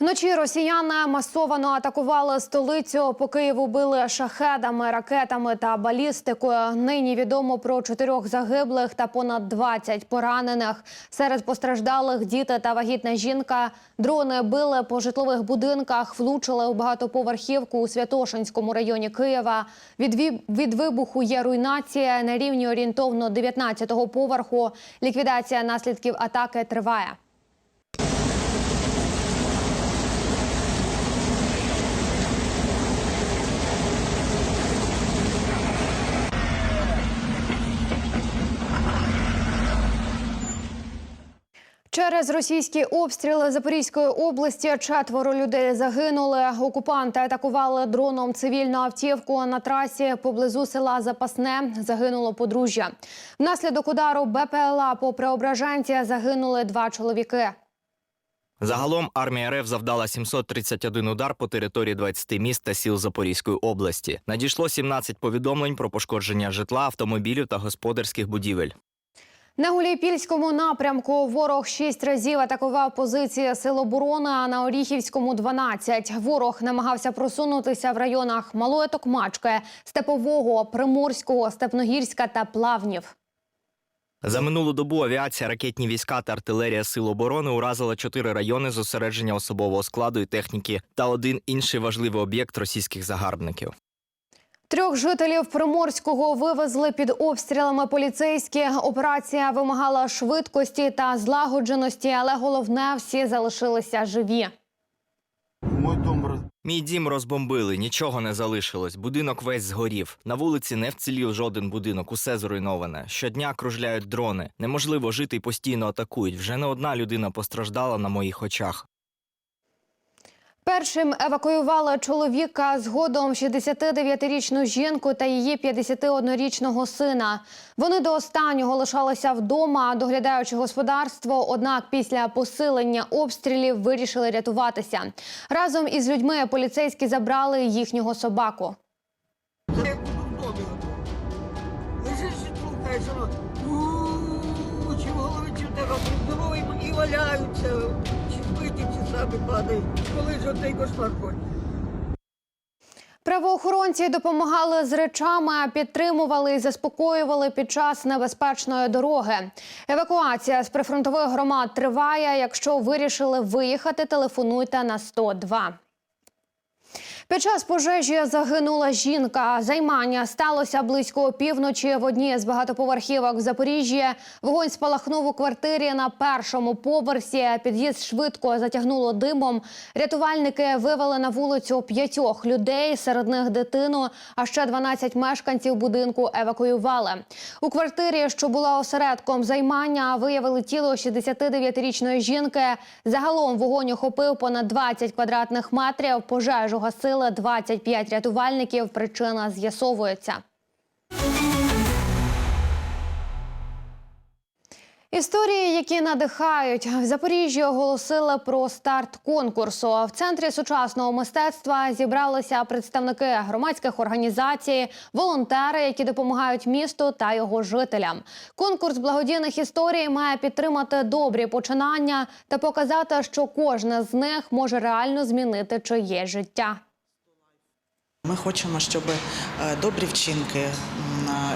Вночі росіяни масово атакували столицю. По Києву били шахедами, ракетами та балістикою. Нині відомо про чотирьох загиблих та понад 20 поранених. Серед постраждалих діти та вагітна жінка. Дрони били по житлових будинках, влучили у багатоповерхівку у Святошинському районі Києва. Від, ві- від вибуху є руйнація на рівні орієнтовно 19-го поверху. Ліквідація наслідків атаки триває. Через російські обстріли Запорізької області четверо людей загинули. Окупанти атакували дроном цивільну автівку на трасі поблизу села Запасне. Загинуло подружжя. Внаслідок удару БПЛА по Преображенці загинули два чоловіки. Загалом армія РФ завдала 731 удар по території 20 міст та сіл Запорізької області. Надійшло 17 повідомлень про пошкодження житла, автомобілів та господарських будівель. На Гуляйпільському напрямку ворог шість разів атакував позиції сил оборони, а на Оріхівському 12. Ворог намагався просунутися в районах Малої Токмачки, Степового, Приморського, Степногірська та Плавнів. За минулу добу авіація, ракетні війська та артилерія сил оборони уразила чотири райони зосередження особового складу і техніки та один інший важливий об'єкт російських загарбників. Трьох жителів Приморського вивезли під обстрілами поліцейські. Операція вимагала швидкості та злагодженості, але головне всі залишилися живі. Мой дом. Мій дім розбомбили, нічого не залишилось. Будинок весь згорів. На вулиці не вцілів жоден будинок, усе зруйноване. Щодня кружляють дрони. Неможливо жити і постійно атакують. Вже не одна людина постраждала на моїх очах. Першим евакуювали чоловіка згодом 69-річну жінку та її 51-річного сина. Вони до останнього лишалися вдома, доглядаючи господарство. Однак після посилення обстрілів вирішили рятуватися. Разом із людьми поліцейські забрали їхнього собаку. Як буду в і валяються, чи часами падають. Коли ж отей кошмар ходить. Правоохоронці допомагали з речами, підтримували і заспокоювали під час небезпечної дороги. Евакуація з прифронтових громад триває. Якщо вирішили виїхати, телефонуйте на 102. Під час пожежі загинула жінка. Займання сталося близько опівночі в одній з багатоповерхівок в Запоріжжі. Вогонь спалахнув у квартирі на першому поверсі. Під'їзд швидко затягнуло димом. Рятувальники вивели на вулицю п'ятьох людей, серед них дитину. А ще 12 мешканців будинку евакуювали. У квартирі, що була осередком займання, виявили тіло 69-річної жінки. Загалом вогонь охопив понад 20 квадратних метрів. Пожежу гасили 25 рятувальників. Причина з'ясовується. Історії, які надихають, в Запоріжжі оголосили про старт конкурсу. В центрі сучасного мистецтва зібралися представники громадських організацій, волонтери, які допомагають місту та його жителям. Конкурс благодійних історій має підтримати добрі починання та показати, що кожне з них може реально змінити чиє життя. Ми хочемо, щоб е, добрі вчинки,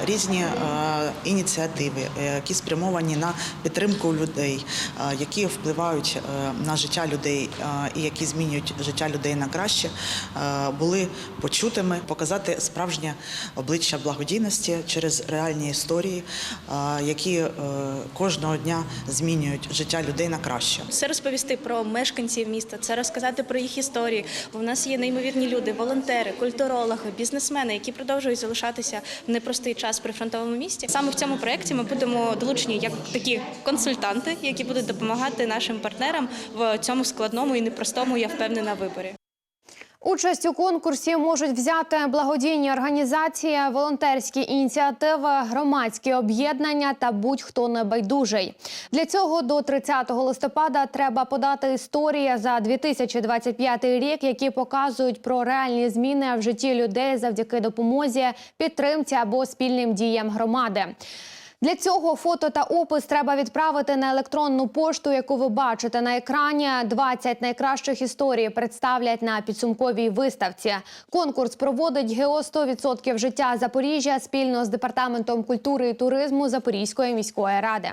різні е, ініціативи, е, які спрямовані на підтримку людей, е, які впливають е, на життя людей е, і які змінюють життя людей на краще, е, були почутими, показати справжнє обличчя благодійності через реальні історії, е, які е, кожного дня змінюють життя людей на краще. Це розповісти про мешканців міста, це розказати про їх історії. В нас є неймовірні люди, волонтери, культурологи, бізнесмени, які продовжують залишатися в непростий час при фронтовому місті. Саме в цьому проєкті ми будемо долучені як такі консультанти, які будуть допомагати нашим партнерам в цьому складному і непростому, я впевнена, виборі. Участь у конкурсі можуть взяти благодійні організації, волонтерські ініціативи, громадські об'єднання та будь-хто небайдужий. Для цього до 30 листопада треба подати історії за 2025 рік, які показують про реальні зміни в житті людей завдяки допомозі, підтримці або спільним діям громади. Для цього фото та опис треба відправити на електронну пошту, яку ви бачите на екрані. 20 найкращих історій представлять на підсумковій виставці. Конкурс проводить ГО 100% життя Запоріжжя спільно з департаментом культури і туризму Запорізької міської ради.